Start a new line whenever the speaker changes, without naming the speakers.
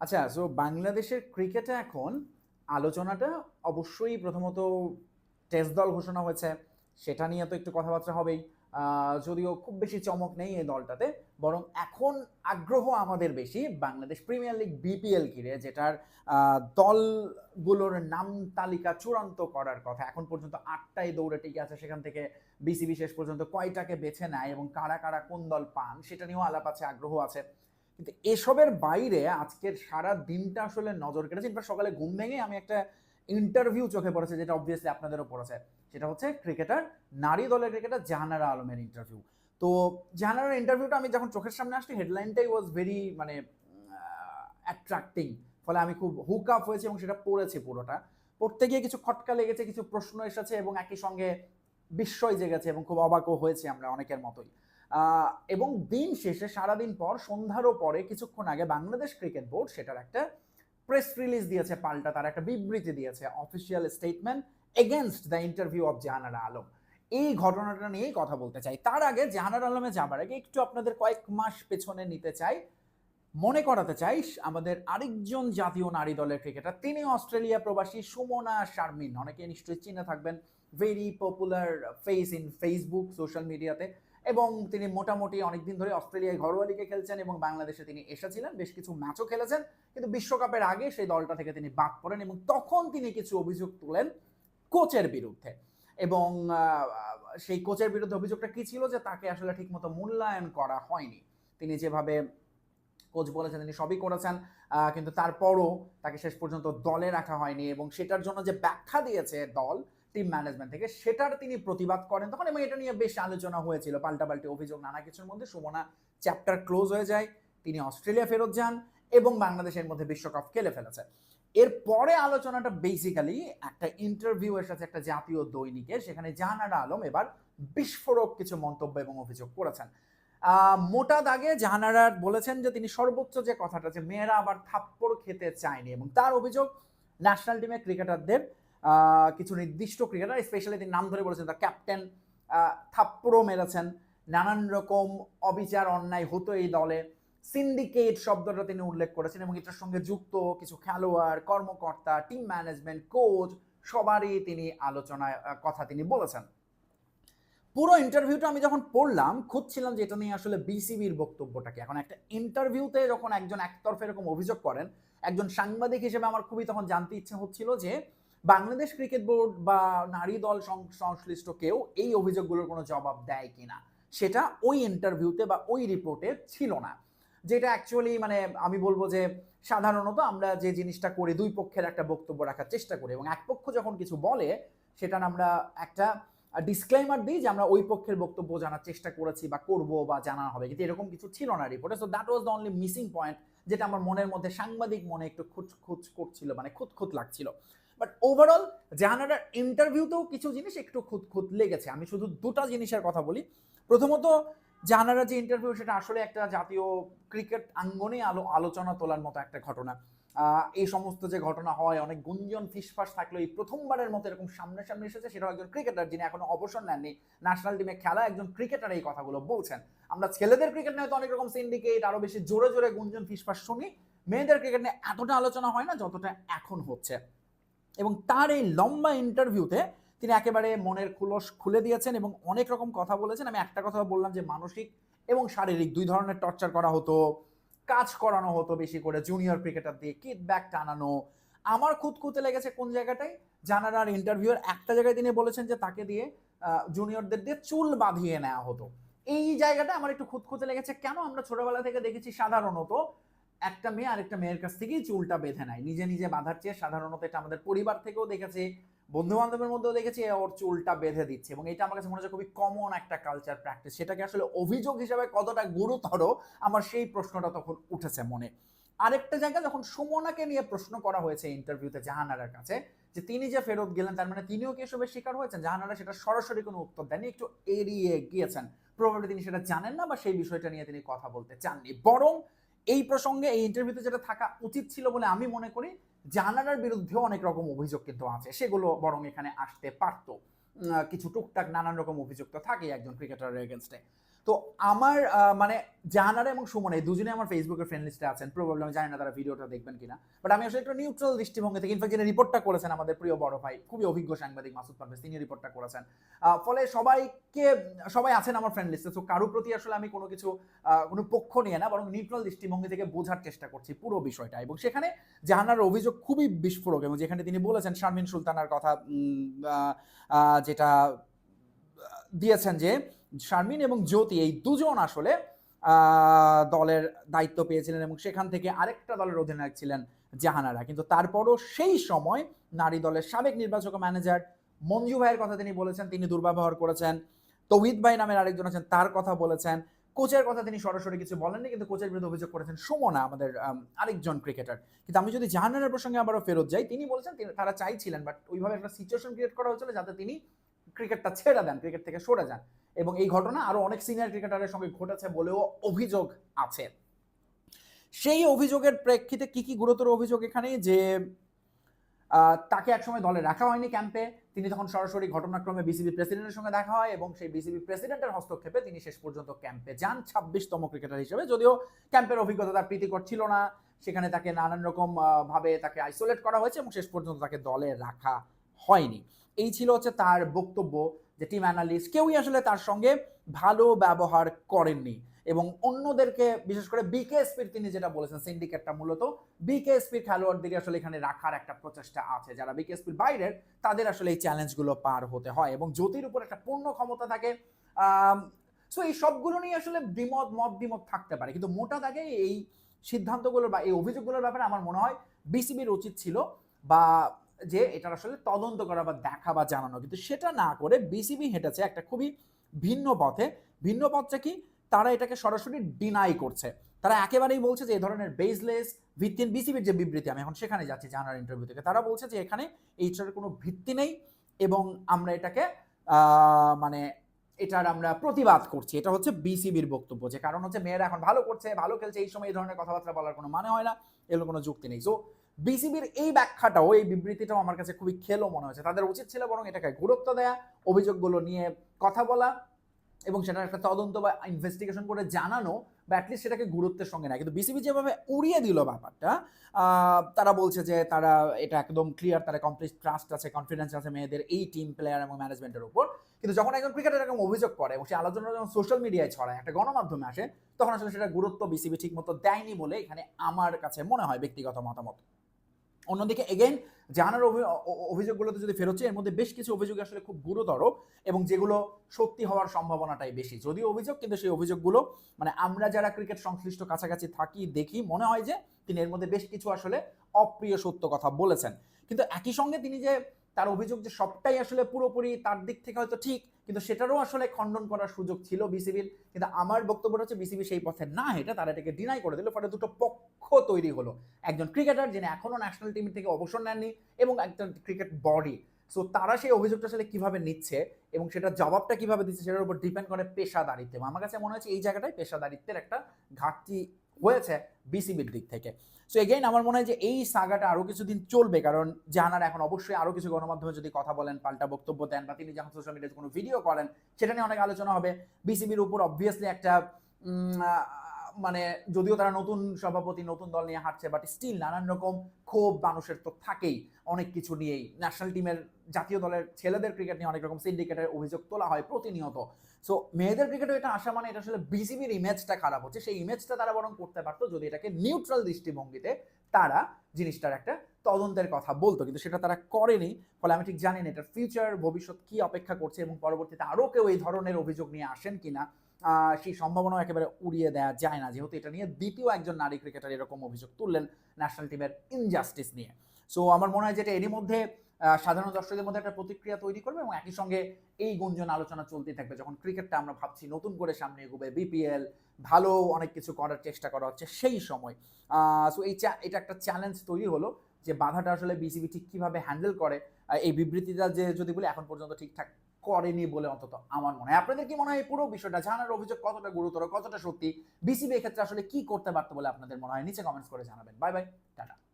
আচ্ছা সো বাংলাদেশের ক্রিকেটে এখন আলোচনাটা অবশ্যই প্রথমত টেস্ট দল ঘোষণা হয়েছে, সেটা নিয়ে তো একটু কথাবার্তা হবেই। যদিও খুব বেশি চমক নেই এই দলটাতে, বরং এখন আগ্রহ আমাদের বেশি বাংলাদেশ প্রিমিয়ার লিগ বিপিএল ঘিরে, যেটার দলগুলোর নাম তালিকা চূড়ান্ত করার কথা। এখন পর্যন্ত আটটাই দৌড়ে টিকে আছে সেখান থেকে বিসিবি শেষ পর্যন্ত কয়টাকে বেছে নেয় এবং কারা কারা কোন দল পান, সেটা নিয়েও আলাপ আছে, আগ্রহ আছে। কিন্তু এসবের বাইরে আজকের সারা দিনটা আসলে নজর কেটেছে এবার সকালে ঘুম ভেঙে আমি একটা ইন্টারভিউ চোখে পড়েছে, যেটা অবভিয়াসলি আপনাদেরও পড়েছে সেটা হচ্ছে ক্রিকেটার নারী দলের ক্রিকেটার জাহানারা আলমের ইন্টারভিউ তো জাহানারার ইন্টারভিউটা আমি যখন চোখের সামনে আসছি হেডলাইনটাই ওয়াজ ভেরি মানে অ্যাট্রাক্টিং ফলে আমি খুব হুক আপ হয়েছে এবং সেটা পড়েছি পুরোটা। পড়তে গিয়ে কিছু খটকা লেগেছে, কিছু প্রশ্ন এসেছে এবং একই সঙ্গে বিস্ময় জেগেছে এবং খুব অবাকও হয়েছে আমরা অনেকের মতোই। এবং দিন শেষে, সারাদিন পর সন্ধ্যারও পরে, কিছুক্ষণ আগে বাংলাদেশ ক্রিকেট বোর্ড সেটার একটা প্রেস রিলিজ দিয়েছে পাল্টা, তার একটা বিবৃতি দিয়েছে official statement against the interview of Jahanara Alam. এই ঘটনাটা নিয়েই কথা বলতে চাই। তার আগে জাহানার আলমে যাবার আগে একটু আপনাদের কয়েক মাস পেছনে নিতে চাই। মনে করাতে চাই, আমাদের আরেকজন জাতীয় নারী দলের ক্রিকেটার, তিনি অস্ট্রেলিয়া প্রবাসী সুমনা শারমিন। অনেকে নিশ্চয়ই চিনে থাকবেন very popular face in Facebook social মিডিয়াতে এবং তিনি মোটামুটি অনেকদিন ধরে অস্ট্রেলিয়ায় ঘরোয়া লিগে খেলছেন এবং বাংলাদেশে তিনি এসেছিলেন। বেশ কিছু ম্যাচও খেলেছেন। কিন্তু বিশ্বকাপের আগে সেই দলটা থেকে তিনি বাদ পড়েন এবং তখন তিনি কিছু অভিযোগ তুলেন কোচের বিরুদ্ধে। এবং সেই কোচের বিরুদ্ধে অভিযোগটা কি ছিল যে তাকে আসলে ঠিকমতো মূল্যায়ন করা হয়নি। তিনি যেভাবে কোচ বলেছেন, তিনি সবই করেছেন কিন্তু তারপরও তাকে শেষ পর্যন্ত দলে রাখা হয়নি এবং সেটার জন্য যে ব্যাখ্যা দিয়েছে দল টিম ম্যানেজমেন্ট থেকে, সেটার তিনি প্রতিবাদ করেন তখন এবং এটা নিয়ে বেশ আলোচনা হয়েছিল। পাল্টাপাল্টি অভিযোগ, নানা কিছুর মধ্যে সুমনা চ্যাপ্টার ক্লোজ হয়ে যায়, তিনি অস্ট্রেলিয়া ফেরত যান এবং বাংলাদেশের মধ্যে বিশ্বকাপ খেলে ফেলেছে। এরপরে আলোচনাটা বেসিক্যালি একটা ইন্টারভিউ এসেছে একটা জাতীয় দৈনিকে, সেখানে জাহানারা আলম এবার বিস্ফোরক কিছু মন্তব্য এবং অভিযোগ করেছেন। মোটা দাগে জাহানারা বলেছেন যে তিনি সর্বোচ্চ যে কথাটা যে মেয়েরা আবার থাপ্পড় খেতে চায়নি এবং তার অভিযোগ ন্যাশনাল টিমের ক্রিকেটারদের কিছু নির্দিষ্ট ক্রিকেটার স্পেশালি তিনি নাম ধরে বলেছেন দ্য ক্যাপ্টেন থাপ্পড়ও মেরেছেন। নানান রকম অবিচার, অন্যায় হতো এই দলে। সিন্ডিকেট শব্দটা তিনি উল্লেখ করেছেন এবং এটার সঙ্গে যুক্ত কিছু খেলোয়াড়, কর্মকর্তা টিম ম্যানেজমেন্ট কোচ সবারই তিনি আলোচনায় কথা তিনি বলেছেন। পুরো ইন্টারভিউটা আমি যখন পড়লাম, খুঁজছিলাম যে এটা নিয়ে আসলে বিসিবির বক্তব্যটাকে এখন একটা ইন্টারভিউতে যখন একজন একতরফা এরকম অভিযোগ করেন, একজন সাংবাদিক হিসেবে আমার খুবই তখন জানতে ইচ্ছে হচ্ছিল যে বাংলাদেশ ক্রিকেট বোর্ড বা নারী দল সংশ্লিষ্ট কেউ এই অভিযোগগুলোর কোনো জবাব দেয় কিনা, সেটা ওই ইন্টারভিউতে বা ওই রিপোর্টে ছিল না। যেটা অ্যাকচুয়ালি মানে আমি বলব যে সাধারণত আমরা যে জিনিসটা করি, দুই পক্ষের একটা বক্তব্য রাখার চেষ্টা করি এবং এক পক্ষ যখন কিছু বলে সেটা আমরা একটা ডিসক্লেমার দিই যে আমরা ওই পক্ষের বক্তব্য জানার চেষ্টা করেছি বা করব বা জানা হবে, কিন্তু এরকম কিছু ছিল না রিপোর্টে so that was the only missing point যেটা আমার মনের মধ্যে সাংবাদিক মনে একটু খুঁত খুঁত করছিল মানে খুঁত খুঁত লাগছিল। বাট ওভারঅল জাহানারার ইন্টারভিউতেও কিছু জিনিস একটু খুঁত খুঁত লেগেছে। আমি শুধু দুটো জিনিসের কথা বলি। প্রথমত, জাহানারা যে ইন্টারভিউ সেটা আসলে একটা জাতীয় ক্রিকেট আঙ্গনে আলো, আলোচনা তোলার মতো একটা ঘটনা। এই সমস্ত যে ঘটনা হয়, অনেক গুঞ্জন, ফিসফাস থাকলেও এই প্রথমবারের মতো এরকম সামনাসামনি এসেছে। সেটাও একজন ক্রিকেটার যিনি এখনও অবসর নেননি। ন্যাশনাল টিমে খেলা একজন ক্রিকেটার এই কথাগুলো বলছেন। আমরা ছেলেদের ক্রিকেট নিয়ে তো অনেক রকম সিন্ডিকেট আরও বেশি জোরে জোরে গুঞ্জন, ফিসফাস শুনি। মেয়েদের ক্রিকেট নিয়ে এতটা আলোচনা হয় না, যতটা এখন হচ্ছে। এবং তার এই লম্বা ইন্টারভিউতে তিনি একেবারে মনের খুলস খুলে দিয়েছেন এবং অনেক রকম কথা বলেছেন। আমি একটা কথা বললাম যে মানসিক এবং শারীরিক দুই ধরনের টর্চার করা হতো, কাজ করানো হতো বেশি করে জুনিয়র ক্রিকেটার দিয়ে কিট ব্যাক টানানো। আমার খুঁতখুঁতে লেগেছে কোন জায়গাটায়? জানারার ইন্টারভিউর একটা জায়গায় তিনি বলেছেন যে তাকে দিয়ে জুনিয়রদের দিয়ে চুল বাঁধিয়ে নেওয়া হতো। এই জায়গাটা আমার একটু খুঁতখুঁতে লেগেছে। কেন আমরা ছোটবেলা থেকে দেখেছি সাধারণত একটা মেয়ে আরেকটা মেয়ের কাছ থেকেই চুলটা বেঁধে নেয়। নিজে নিজে বাঁধার চেয়ে সাধারণত এটা আমাদের পরিবার থেকেও দেখেছি বন্ধু বান্ধবের মধ্যেও দেখেছি ওর চুলটা বেঁধে দিচ্ছে এবং এটা আমার কাছে মনে হচ্ছে খুবই কমন একটা কালচার প্র্যাকটিস সেটাকে আসলে অভিযোগ হিসাবে কতটা গুরুতর আমার সেই প্রশ্নটা তখন উঠেছে মনে। আরেকটা জায়গা যখন সুমনাকে নিয়ে প্রশ্ন করা হয়েছে ইন্টারভিউতে জাহানারার কাছে, যে তিনি যে ফেরত গেলেন, তার মানে তিনিও কি এসবের শিকার হয়েছেন? জাহানারা সেটা সরাসরি কোনো উত্তর দেননি, একটু এড়িয়ে গিয়েছেন। প্রবাবলি তিনি সেটা জানেন না বা সেই বিষয়টা নিয়ে তিনি কথা বলতে চাননি। বরং এই প্রসঙ্গে এই ইন্টারভিউতে যেটা থাকা উচিত ছিল বলে আমি মনে করি জানানার বিরুদ্ধেও অনেক রকম অভিযোগ কিন্তু আছে। সেগুলো বরং এখানে আসতে পারতো। কিছু টুকটাক নানান রকম অভিযোগ তো থাকে একজন ক্রিকেটারের এগেনস্টে তো আমার মানে জাহানারা এবং সুমন এই দুজনে আমার ফেসবুকের ফ্রেন্ড লিস্টে আছেন। প্রবলেম আমি জানি না তারা ভিডিওটা দেখবেন কিনা। বাট আমি আসলে একটু নিউট্রাল দৃষ্টিভঙ্গি থেকে ইনফ্যাক্ট যিনি রিপোর্টটা করেছেন আমাদের প্রিয় বড় ভাই, খুবই অভিজ্ঞ সাংবাদিক মাসুদ পারভেজ তিনি রিপোর্টটা করেছেন। ফলে সবাইকে, সবাই আছেন আমার ফ্রেন্ড লিস্টে তো কারও প্রতি আসলে আমি কোনো কিছু কোনো পক্ষ নিয়ে না, বরং নিউট্রাল দৃষ্টিভঙ্গি থেকে বোঝার চেষ্টা করছি পুরো বিষয়টা। এবং সেখানে জাহানার অভিযোগ খুবই বিস্ফোরক, এবং যেখানে তিনি বলেছেন শারমিন সুলতানার কথা যেটা দিয়েছেন যে শারমিন এবং জ্যোতি, এই দুজন আসলে দলের দায়িত্ব পেয়েছিলেন এবং সেখান থেকে আরেকটা দলের অধিনায়ক ছিলেন জাহানারা। কিন্তু তারপরও সেই সময় নারী দলের সাবেক নির্বাচক ম্যানেজার মঞ্জু ভাইয়ের কথা তিনি বলেছেন, তিনি দুর্ব্যবহার করেছেন। তৌহিদ ভাই নামের আরেকজন আছেন, তার কথা বলেছেন। কোচের কথা তিনি সরাসরি কিছু বলেননি, কিন্তু কোচের বিরুদ্ধে অভিযোগ করেছেন সুমনা, আমাদের আরেকজন ক্রিকেটার। কিন্তু আমি যদি জাহানারের প্রসঙ্গে আবারও ফেরত যাই, তিনি বলেছেন তারা চাইছিলেন বাট ওইভাবে একটা সিচুয়েশন ক্রিয়েট করা হয়েছিল যাতে তিনি ক্রিকেটটা ছেড়ে দেন, ক্রিকেট থেকে সরে যান। এবং এই ঘটনা আরও অনেক সিনিয়র ক্রিকেটারের সঙ্গে ঘটেছে বলেও অভিযোগ আছে। সেই অভিযোগের প্রেক্ষিতে কি কি গুরুতর অভিযোগ এখানে? যে তাকে একসময় দলে রাখা হয়নি ক্যাম্পে। তিনি তখন সরাসরি ঘটনাক্রমে বিসিবি প্রেসিডেন্টের সঙ্গে দেখা হয় এবং সেই বিসিবি প্রেসিডেন্টের হস্তক্ষেপে তিনি শেষ পর্যন্ত ক্যাম্পে যান ছাব্বিশতম ক্রিকেটার হিসেবে। যদিও ক্যাম্পের অভিজ্ঞতা তার প্রীতিকর ছিল না। সেখানে তাকে নানান রকম ভাবে তাকে আইসোলেট করা হয়েছে এবং শেষ পর্যন্ত তাকে দলে রাখা হয়নি। এই ছিল হচ্ছে তার বক্তব্য যে টিম অ্যানালিস্ট কেউই আসলে তার সঙ্গে ভালো ব্যবহার করেননি। এবং অন্যদেরকে, বিশেষ করে বিকেএসপির তিনি যেটা বলেছেন সিন্ডিকেটটা মূলত বিকেএসপির খেলোয়াড়দের আসলে এখানে রাখার একটা প্রচেষ্টা আছে। যারা বিকেএসপির বাইরের, তাদের আসলে এই চ্যালেঞ্জগুলো পার হতে হয় এবং জ্যোতির উপর একটা পূর্ণ ক্ষমতা থাকে। সো এই সবগুলো নিয়ে আসলে দ্বিমত, মত দ্বিমত থাকতে পারে। কিন্তু মোটা দাগে এই সিদ্ধান্তগুলোর বা এই অভিযোগগুলোর ব্যাপারে আমার মনে হয় বিসিবির উচিত ছিল বা যে এটার আসলে তদন্ত করা বা দেখা বা জানানো। কিন্তু সেটা না করে বিসিবি হেঁটেছে একটা খুবই ভিন্ন পথে। ভিন্ন পথটা কি? তারা এটাকে সরাসরি ডিনাই করছে। তারা একেবারেই বলছে যে এই ধরনের বেসলেস ভিত্তিহীন বিসিবির যে বিবৃতি, আমি এখন সেখানে যাচ্ছি জানার ইন্টারভিউ থেকে। তারা বলছে যে, এখানে এইটার কোনো ভিত্তি নেই এবং আমরা এটাকে মানে এটার আমরা প্রতিবাদ করছি। এটা হচ্ছে বিসিবির বক্তব্য। যে কারণ হচ্ছে মেয়েরা এখন ভালো করছে, ভালো খেলছে, এই সময় এই ধরনের কথাবার্তা বলার কোনো মানে হয় না, এগুলো কোনো যুক্তি নেই। সো বিসিবির এই ব্যাখ্যাটাও, এই বিবৃতিটাও আমার কাছে খুবই খেলো মনে হয়েছে। তাদের উচিত ছিল বরং এটাকে গুরুত্ব দেয়া, অভিযোগগুলো নিয়ে কথা বলা এবং সেটার একটা তদন্ত বা ইনভেস্টিগেশন করে জানানো বা অ্যাটলিস্ট সেটাকে গুরুত্বের সঙ্গে না কিন্তু বিসিবি যেভাবে উড়িয়ে দিল ব্যাপারটা তারা বলছে যে তারা এটা একদম ক্লিয়ার তারা কমপ্লিট ট্রাস্ট আছে কনফিডেন্স আছে মেয়েদের এই টিম প্লেয়ার এবং ম্যানেজমেন্টের উপর। কিন্তু যখন একজন ক্রিকেটার এরকম অভিযোগ করে এবং সেই আলোচনা যখন সোশ্যাল মিডিয়ায় ছড়ায়, একটা গণমাধ্যমে আসে, তখন আসলে সেটা গুরুত্ব বিসিবি ঠিকমতো দেয়নি বলে এখানে আমার কাছে মনে হয় ব্যক্তিগত মতামত। অন্যদিকে অ- অ- অভিযোগগুলোতে যদি ফেরোচ্ছে এর মধ্যে বেশ কিছু অভিযোগ আসলে খুব গুরুতর এবং যেগুলো সত্যি হওয়ার সম্ভাবনাটাই বেশি। যদিও অভিযোগ, কিন্তু সেই অভিযোগগুলো মানে আমরা যারা ক্রিকেট সংশ্লিষ্ট কাছাকাছি থাকি, দেখি, মনে হয় যে তিনি এর মধ্যে বেশ কিছু আসলে অপ্রিয় সত্য কথা বলেছেন। কিন্তু একই সঙ্গে তিনি যে, তার অভিযোগ যে সবটাই আসলে পুরোপুরি তার দিক থেকে হয়তো ঠিক কিন্তু সেটারও আসলে খণ্ডন করার সুযোগ ছিল বিসিবির, কিন্তু আমার বক্তব্যটা হচ্ছে বিসিবি সেই পথে না এটা তারা এটাকে ডিনাই করে দিল। ফলে দুটো পক্ষ তৈরি হলো। একজন ক্রিকেটার যিনি এখনও ন্যাশনাল টিম থেকে অবসর নেননি এবং একজন ক্রিকেট বডি সো তারা সেই অভিযোগটা আসলে কীভাবে নিচ্ছে এবং সেটার জবাবটা কীভাবে দিচ্ছে সেটার উপর ডিপেন্ড করে পেশাদারিত্ব। আমার কাছে মনে হচ্ছে এই জায়গাটায় পেশাদারিত্বের একটা ঘাটতি হয়েছে বিসিবির দিক থেকে। সো এগেইন আমার মনে হয় যে এই সাগাটা আরও কিছুদিন চলবে, কারণ জানার এখন অবশ্যই আরও কিছু গণমাধ্যমে যদি কথা বলেন, পাল্টা বক্তব্য দেন বা তিনি যখন সোশ্যাল মিডিয়াতে কোনো ভিডিও করেন, সেটা নিয়ে অনেক আলোচনা হবে। বিসিবির উপর অবভিয়াসলি একটা মানে যদিও তারা নতুন সভাপতি, নতুন দল নিয়ে হাঁটছে বাট স্টিল নানান রকম ক্ষোভ মানুষের তো থাকেই অনেক কিছু নিয়েই। ন্যাশনাল টিমের জাতীয় দলের ছেলেদের ক্রিকেট নিয়ে অনেক রকম সিন্ডিকেটের অভিযোগ তোলা হয় প্রতিনিয়ত। সো মেয়েদের ক্রিকেটে এটা আসা মানে এটা আসলে বিসিবির ইমেজটা খারাপ হচ্ছে। সেই ইমেজটা তারা বরং করতে পারতো যদি এটাকে নিউট্রাল দৃষ্টিভঙ্গিতে তারা জিনিসটার একটা তদন্তের কথা বলতো। কিন্তু সেটা তারা করেনি, ফলে আমি ঠিক জানি না এটার ফিউচার ভবিষ্যৎ কি অপেক্ষা করছে এবং পরবর্তীতে আরও কেউ এই ধরনের অভিযোগ নিয়ে আসেন কিনা। সেই সম্ভাবনাও একেবারে উড়িয়ে দেওয়া যায় না। যেহেতু এটা নিয়ে দ্বিতীয় একজন নারী ক্রিকেটার এরকম অভিযোগ তুললেন ন্যাশনাল টিমের ইনজাস্টিস নিয়ে। সো আমার মনে হয় যেটা এরই মধ্যে সাধারণ দর্শকদের মধ্যে একটা প্রতিক্রিয়া তৈরি করবে এবং একই সঙ্গে এই গুঞ্জন আলোচনা চলতেই থাকবে। যখন ক্রিকেটটা আমরা ভাবছি নতুন করে সামনে এগোবে বিপিএল ভালো অনেক কিছু করার চেষ্টা করা হচ্ছে সেই সময়। সো এই এটা একটা চ্যালেঞ্জ তৈরি হলো যে বাধাটা আসলে বিসিবি ঠিক কীভাবে হ্যান্ডেল করে এই বিবৃতিটা যে যদি বলি এখন পর্যন্ত ঠিকঠাক করেনি বলে অন্তত আমার মনে হয়। আপনাদের কি মনে হয় পুরো বিষয়টা? জানার অভিযোগ কতটা গুরুতর, কতটা সত্যি? বিসিবি এক্ষেত্রে আসলে কি করতে পারতো বলে আপনাদের মনে হয়? নিচে কমেন্টস করে জানাবেন। Bye bye tata.